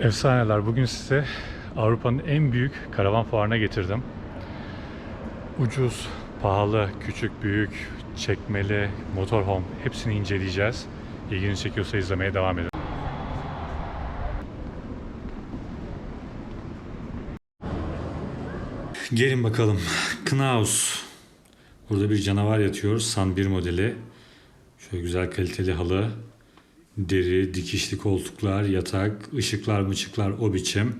Efsaneler. Bugün size Avrupa'nın en büyük karavan fuarına getirdim. Ucuz, pahalı, küçük, büyük, çekmeli, motorhome hepsini inceleyeceğiz. İlginizi çekiyorsa izlemeye devam edin. Gelin bakalım. Knaus. Burada bir canavar yatıyor. San 1 modeli. Şöyle güzel kaliteli halı. Deri, dikişli koltuklar, yatak, ışıklar mıçıklar o biçim.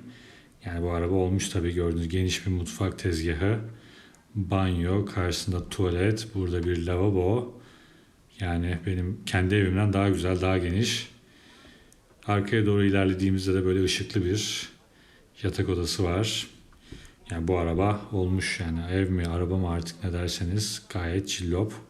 Yani bu araba olmuş tabii gördüğünüz geniş bir mutfak tezgahı. Banyo, karşısında tuvalet, burada bir lavabo. Yani benim kendi evimden daha güzel, daha geniş. Arkaya doğru ilerlediğimizde de böyle ışıklı bir yatak odası var. Yani bu araba olmuş yani ev mi araba mı artık ne derseniz gayet çillop.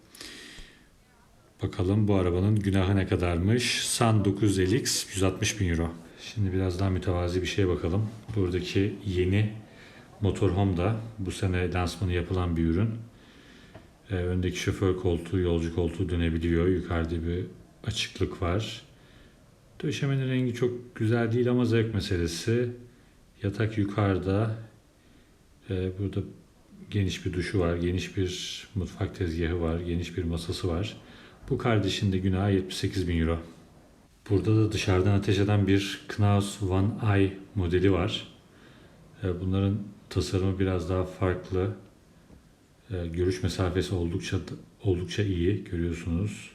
Bakalım bu arabanın günahı ne kadarmış? San 950X 160 bin euro. Şimdi biraz daha mütevazi bir şeye bakalım. Buradaki yeni motorhome da bu sene lansmanı yapılan bir ürün. Ee, öndeki şoför koltuğu, yolcu koltuğu dönebiliyor. Yukarıda bir açıklık var. Döşemenin rengi çok güzel değil ama zevk meselesi. Yatak yukarıda. Ee, burada geniş bir duşu var, geniş bir mutfak tezgahı var, geniş bir masası var. Bu kardeşin de günahı 78 bin euro. Burada da dışarıdan ateş eden bir Knaus One Eye modeli var. Ee, Bunların tasarımı biraz daha farklı. Ee, Görüş mesafesi oldukça oldukça iyi görüyorsunuz.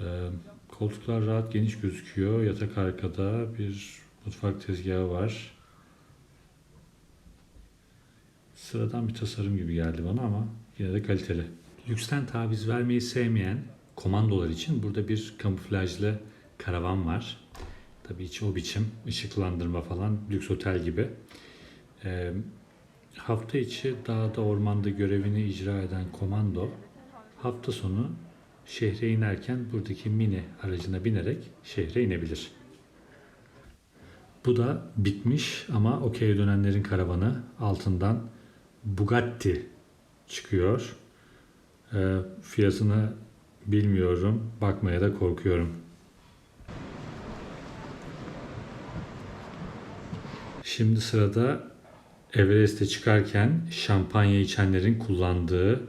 Ee, Koltuklar rahat geniş gözüküyor. Yatak arkada bir mutfak tezgahı var. Sıradan bir tasarım gibi geldi bana ama yine de kaliteli. Lüksten taviz vermeyi sevmeyen komandolar için burada bir kamuflajlı karavan var. Tabii içi o biçim, ışıklandırma falan, lüks otel gibi. Ee, hafta içi dağda ormanda görevini icra eden komando hafta sonu şehre inerken buradaki mini aracına binerek şehre inebilir. Bu da bitmiş ama okey dönenlerin karavanı altından Bugatti çıkıyor. Ee, fiyatını bilmiyorum. Bakmaya da korkuyorum. Şimdi sırada Everest'e çıkarken şampanya içenlerin kullandığı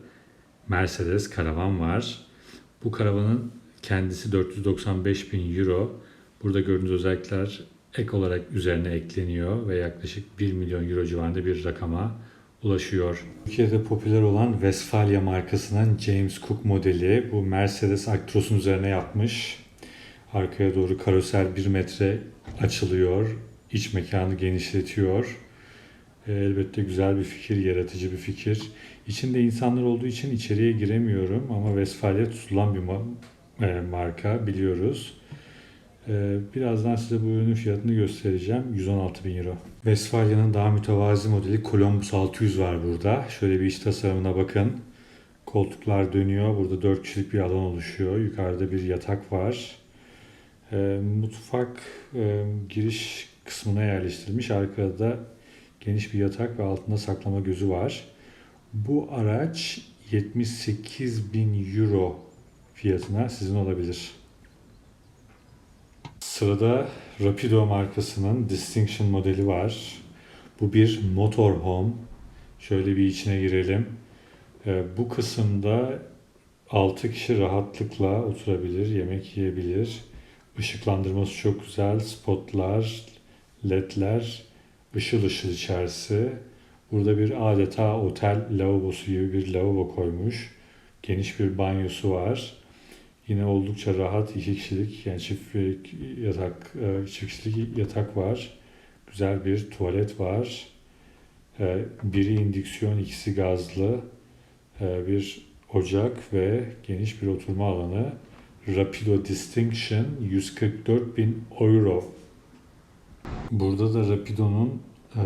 Mercedes karavan var. Bu karavanın kendisi 495 bin euro. Burada gördüğünüz özellikler ek olarak üzerine ekleniyor ve yaklaşık 1 milyon euro civarında bir rakama ulaşıyor. Türkiye'de popüler olan Westfalia markasının James Cook modeli bu Mercedes Actros'un üzerine yapmış. Arkaya doğru karoser 1 metre açılıyor. İç mekanı genişletiyor. E, Elbette güzel bir fikir, yaratıcı bir fikir. İçinde insanlar olduğu için içeriye giremiyorum ama Westfalia tutulan bir e, marka biliyoruz. Ee, Birazdan size bu ürünün fiyatını göstereceğim. 116 bin euro. Westfalia'nın daha mütevazi modeli Columbus 600 var burada. Şöyle bir iç tasarımına bakın. Koltuklar dönüyor. Burada 4 kişilik bir alan oluşuyor. Yukarıda bir yatak var. Ee, mutfak e, giriş kısmına yerleştirilmiş. Arkada da geniş bir yatak ve altında saklama gözü var. Bu araç 78 bin euro fiyatına sizin olabilir. Sırada Rapido markasının Distinction modeli var. Bu bir motorhome. Şöyle bir içine girelim. Ee, bu kısımda 6 kişi rahatlıkla oturabilir, yemek yiyebilir. Işıklandırması çok güzel. Spotlar, ledler, ışıl ışıl içerisi. Burada bir adeta otel lavabosu gibi bir lavabo koymuş. Geniş bir banyosu var. Yine oldukça rahat iki kişilik yani çift yatak e, çift kişilik yatak var. Güzel bir tuvalet var. E, Biri indüksiyon, ikisi gazlı. E, Bir ocak ve geniş bir oturma alanı. Rapido Distinction 144 bin euro. Burada da Rapido'nun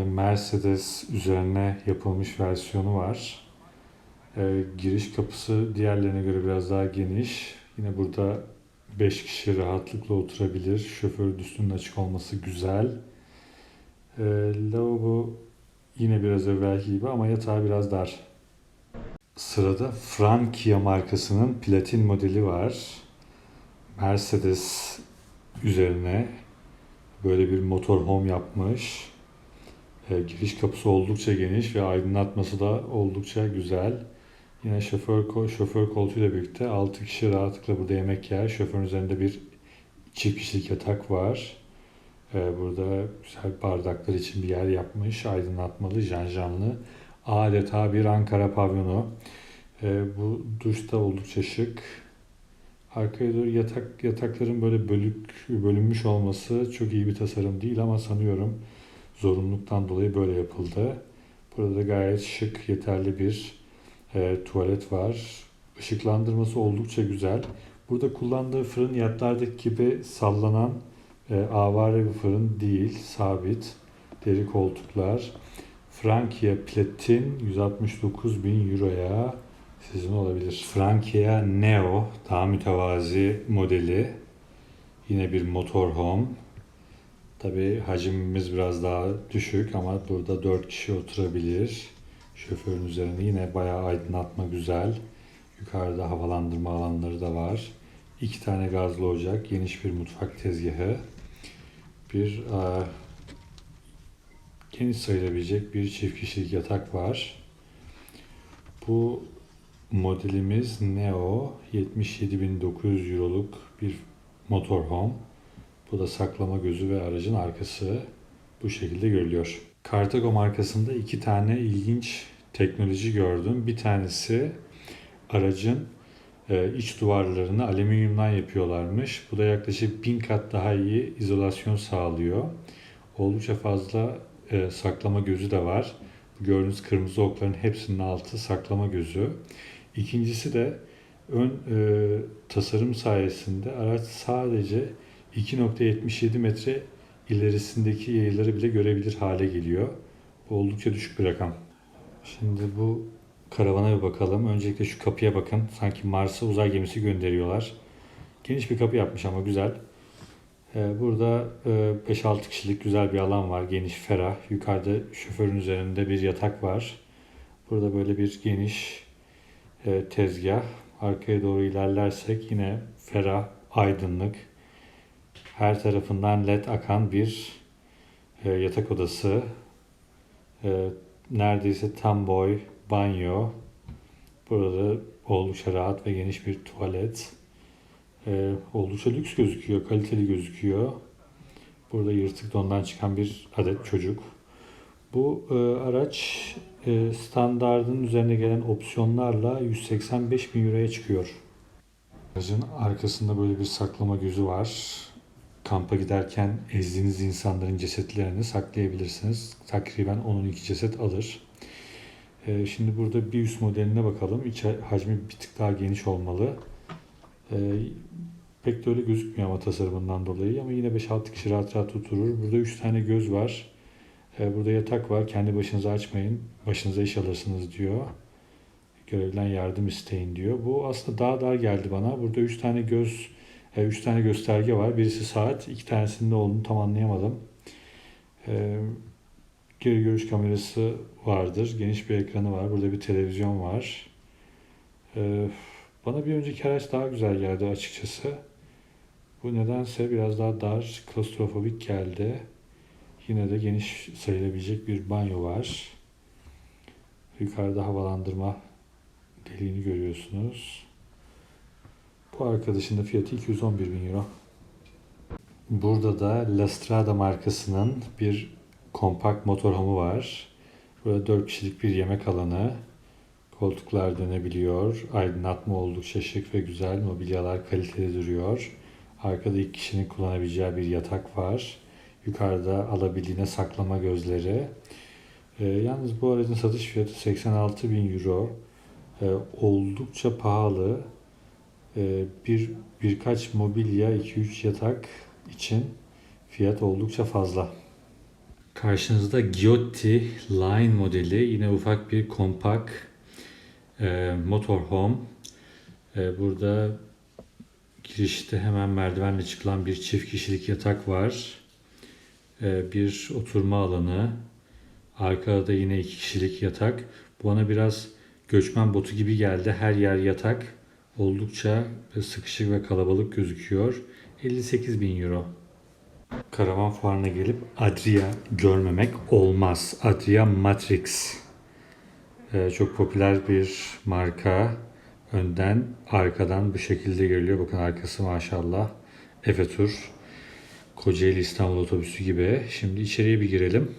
Mercedes üzerine yapılmış versiyonu var. Giriş kapısı diğerlerine göre biraz daha geniş. Yine burada 5 kişi rahatlıkla oturabilir. Şoför üstünün açık olması güzel. E, lavabo yine biraz evvelki gibi ama yatağı biraz dar. Sırada Francia markasının platin modeli var. Mercedes üzerine böyle bir motorhome yapmış. E, giriş kapısı oldukça geniş ve aydınlatması da oldukça güzel. Yine şoför şoför koltuğuyla birlikte 6 kişi rahatlıkla burada yemek yer. Şoförün üzerinde bir çift kişilik yatak var. E, burada güzel bardaklar için bir yer yapmış. Aydınlatmalı, janjanlı. Adeta bir Ankara pavyonu. E, bu duş da oldukça şık. Arkaya doğru yatak yatakların böyle bölük bölünmüş olması çok iyi bir tasarım değil ama sanıyorum zorunluluktan dolayı böyle yapıldı. Burada da gayet şık, yeterli bir e, tuvalet var. Işıklandırması oldukça güzel. Burada kullandığı fırın yatlardaki gibi sallanan e, avare bir fırın değil, sabit. Deri koltuklar. Frankia Platin 169 bin euroya sizin olabilir. Frankia Neo daha mütevazi modeli. Yine bir motorhome. Tabi hacimimiz biraz daha düşük ama burada 4 kişi oturabilir. Şoförün üzerinde yine bayağı aydınlatma güzel. Yukarıda havalandırma alanları da var. İki tane gazlı ocak, geniş bir mutfak tezgahı. Bir e, geniş sayılabilecek bir çift kişilik yatak var. Bu modelimiz Neo 77.900 euroluk bir motorhome. Bu da saklama gözü ve aracın arkası bu şekilde görülüyor. Cartago markasında iki tane ilginç teknoloji gördüm. Bir tanesi aracın e, iç duvarlarını alüminyumdan yapıyorlarmış. Bu da yaklaşık bin kat daha iyi izolasyon sağlıyor. Oldukça fazla e, saklama gözü de var. Gördüğünüz kırmızı okların hepsinin altı saklama gözü. İkincisi de ön e, tasarım sayesinde araç sadece 2.77 metre ilerisindeki yayları bile görebilir hale geliyor. Bu oldukça düşük bir rakam. Şimdi bu karavana bir bakalım. Öncelikle şu kapıya bakın. Sanki Mars'a uzay gemisi gönderiyorlar. Geniş bir kapı yapmış ama güzel. Ee, Burada e, 5-6 kişilik güzel bir alan var. Geniş, ferah. Yukarıda şoförün üzerinde bir yatak var. Burada böyle bir geniş e, tezgah. Arkaya doğru ilerlersek yine ferah, aydınlık, her tarafından led akan bir e, yatak odası. E, neredeyse tam boy banyo. Burada oldukça rahat ve geniş bir tuvalet. E, oldukça lüks gözüküyor, kaliteli gözüküyor. Burada yırtık dondan çıkan bir adet çocuk. Bu e, araç e, standardın üzerine gelen opsiyonlarla 185 bin euroya çıkıyor. Aracın arkasında böyle bir saklama gözü var kampa giderken ezdiğiniz insanların cesetlerini saklayabilirsiniz. Takriben 10-12 ceset alır. Ee, şimdi burada bir üst modeline bakalım. İç hacmi bir tık daha geniş olmalı. Ee, pek de öyle gözükmüyor ama tasarımından dolayı ama yine 5-6 kişi rahat rahat oturur. Burada 3 tane göz var. Ee, burada yatak var. Kendi başınıza açmayın. Başınıza iş alırsınız diyor. Görevden yardım isteyin diyor. Bu aslında daha dar geldi bana. Burada 3 tane göz e, üç tane gösterge var. Birisi saat, iki tanesinin ne olduğunu tam anlayamadım. E, geri görüş kamerası vardır. Geniş bir ekranı var. Burada bir televizyon var. E, bana bir önceki araç daha güzel geldi açıkçası. Bu nedense biraz daha dar, klostrofobik geldi. Yine de geniş sayılabilecek bir banyo var. Yukarıda havalandırma deliğini görüyorsunuz. Bu arkadaşın da fiyatı 211 bin euro. Burada da La Strada markasının bir kompakt motorhomu var. Burada 4 kişilik bir yemek alanı. Koltuklar dönebiliyor. Aydınlatma oldukça şık ve güzel. Mobilyalar kaliteli duruyor. Arkada iki kişinin kullanabileceği bir yatak var. Yukarıda alabildiğine saklama gözleri. Ee, yalnız bu aracın satış fiyatı 86 bin euro. Ee, oldukça pahalı. Ee, bir birkaç mobilya, 2-3 yatak için fiyat oldukça fazla. Karşınızda Giotti Line modeli yine ufak bir kompak e, motorhome. E, burada girişte hemen merdivenle çıkılan bir çift kişilik yatak var. E, bir oturma alanı. Arkada da yine iki kişilik yatak. Bu bana biraz göçmen botu gibi geldi. Her yer yatak. Oldukça sıkışık ve kalabalık gözüküyor. 58 bin euro. Karavan fuarına gelip Adria görmemek olmaz. Adria Matrix. Ee, çok popüler bir marka. Önden, arkadan bu şekilde geliyor. Bakın arkası maşallah. Efe Tur. Kocaeli İstanbul otobüsü gibi. Şimdi içeriye bir girelim.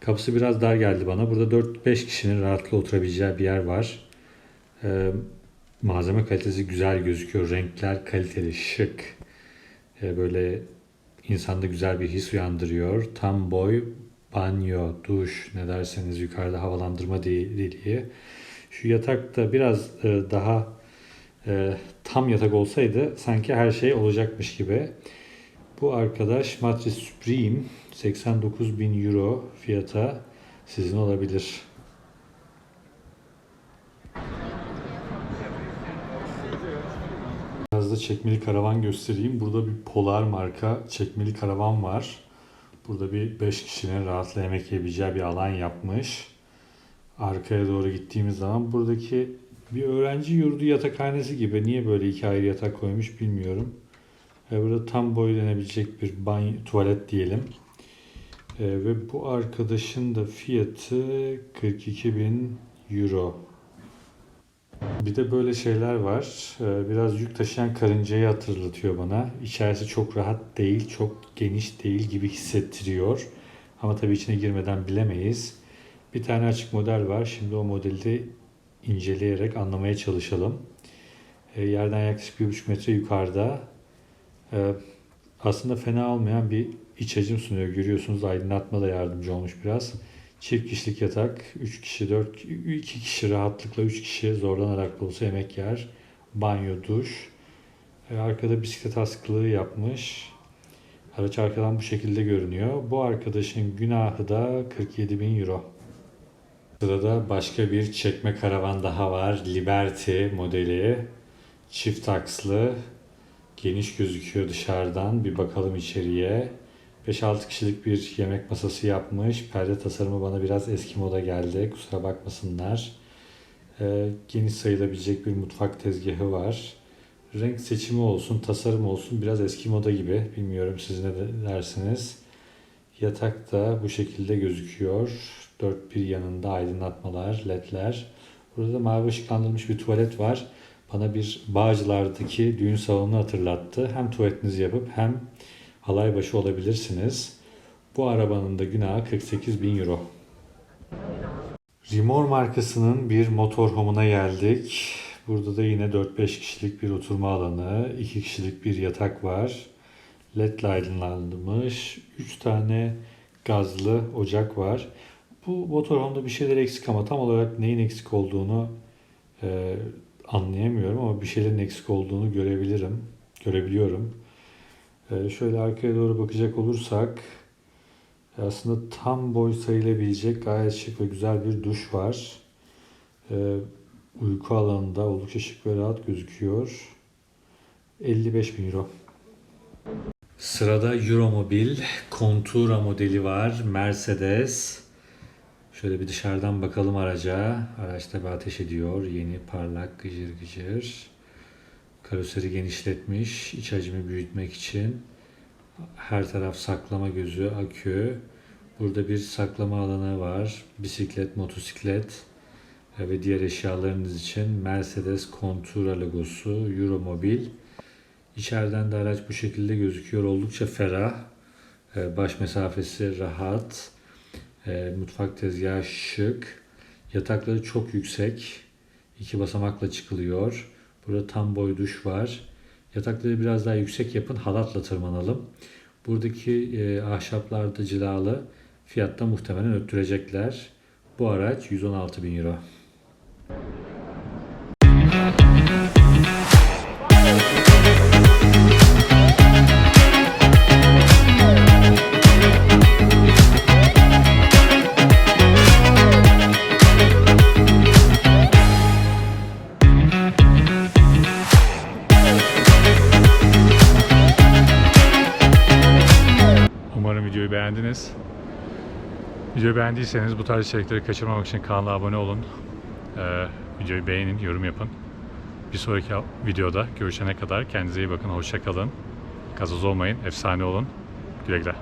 Kapısı biraz dar geldi bana. Burada 4-5 kişinin rahatlıkla oturabileceği bir yer var. Ee, malzeme kalitesi güzel gözüküyor. Renkler kaliteli, şık. Ee, böyle insanda güzel bir his uyandırıyor. Tam boy banyo, duş ne derseniz yukarıda havalandırma de- deliği. Şu yatak da biraz e, daha e, tam yatak olsaydı sanki her şey olacakmış gibi. Bu arkadaş Matris Supreme 89 bin euro fiyata sizin olabilir. Biraz da çekmeli karavan göstereyim. Burada bir Polar marka çekmeli karavan var. Burada bir 5 kişinin rahatla yemek yiyebileceği bir alan yapmış. Arkaya doğru gittiğimiz zaman buradaki bir öğrenci yurdu yatakhanesi gibi. Niye böyle iki ayrı yatak koymuş bilmiyorum. Burada tam boy denebilecek bir banyo, tuvalet diyelim. E, ve bu arkadaşın da fiyatı 42 bin euro. Bir de böyle şeyler var. Ee, Biraz yük taşıyan karıncayı hatırlatıyor bana. İçerisi çok rahat değil, çok geniş değil gibi hissettiriyor. Ama tabii içine girmeden bilemeyiz. Bir tane açık model var. Şimdi o modeli de inceleyerek anlamaya çalışalım. Ee, Yerden yaklaşık 1,5 metre yukarıda. Ee, Aslında fena olmayan bir iç hacim sunuyor. Görüyorsunuz aydınlatma da yardımcı olmuş biraz. Çift kişilik yatak, 3 kişi, 4, 2 kişi rahatlıkla 3 kişi zorlanarak da olsa yemek yer. Banyo, duş. Ee, Arkada bisiklet askılığı yapmış. Araç arkadan bu şekilde görünüyor. Bu arkadaşın günahı da 47 bin euro. Sırada başka bir çekme karavan daha var. Liberty modeli. Çift akslı. Geniş gözüküyor dışarıdan. Bir bakalım içeriye. 5-6 kişilik bir yemek masası yapmış. Perde tasarımı bana biraz eski moda geldi. Kusura bakmasınlar. Ee, geniş sayılabilecek bir mutfak tezgahı var. Renk seçimi olsun, tasarım olsun biraz eski moda gibi. Bilmiyorum siz ne dersiniz. Yatak da bu şekilde gözüküyor. Dört bir yanında aydınlatmalar, ledler. Burada da mavi ışıklandırılmış bir tuvalet var. Bana bir Bağcılar'daki düğün salonunu hatırlattı. Hem tuvaletinizi yapıp hem halay başı olabilirsiniz. Bu arabanın da günahı 48 bin euro. Rimor markasının bir motorhome'una geldik. Burada da yine 4-5 kişilik bir oturma alanı, 2 kişilik bir yatak var. LED ile aydınlanmış. 3 tane gazlı ocak var. Bu motorhome'da bir şeyler eksik ama tam olarak neyin eksik olduğunu e, anlayamıyorum ama bir şeylerin eksik olduğunu görebilirim. Görebiliyorum. Ee, şöyle arkaya doğru bakacak olursak aslında tam boy sayılabilecek gayet şık ve güzel bir duş var. Ee, uyku alanında oldukça şık ve rahat gözüküyor. 55 bin euro. Sırada Euromobil Contura modeli var. Mercedes. Şöyle bir dışarıdan bakalım araca. Araç tabi ateş ediyor. Yeni parlak gıcır gıcır. Karoseri genişletmiş. iç hacmi büyütmek için. Her taraf saklama gözü, akü. Burada bir saklama alanı var. Bisiklet, motosiklet ve diğer eşyalarınız için Mercedes Contura logosu, Euromobil. İçeriden de araç bu şekilde gözüküyor. Oldukça ferah. E, Baş mesafesi rahat. E, Mutfak tezgahı şık. Yatakları çok yüksek. İki basamakla çıkılıyor. Burada tam boy duş var. Yatakları biraz daha yüksek yapın. Halatla tırmanalım. Buradaki e, ahşaplar da cilalı. Fiyatta muhtemelen öttürecekler. Bu araç 116 bin euro. Beğendiniz. Videoyu beğendiyseniz bu tarz içerikleri kaçırmamak için kanala abone olun. Ee, videoyu beğenin, yorum yapın. Bir sonraki videoda görüşene kadar kendinize iyi bakın, hoşça kalın. Gazoz olmayın, efsane olun. Güle güle.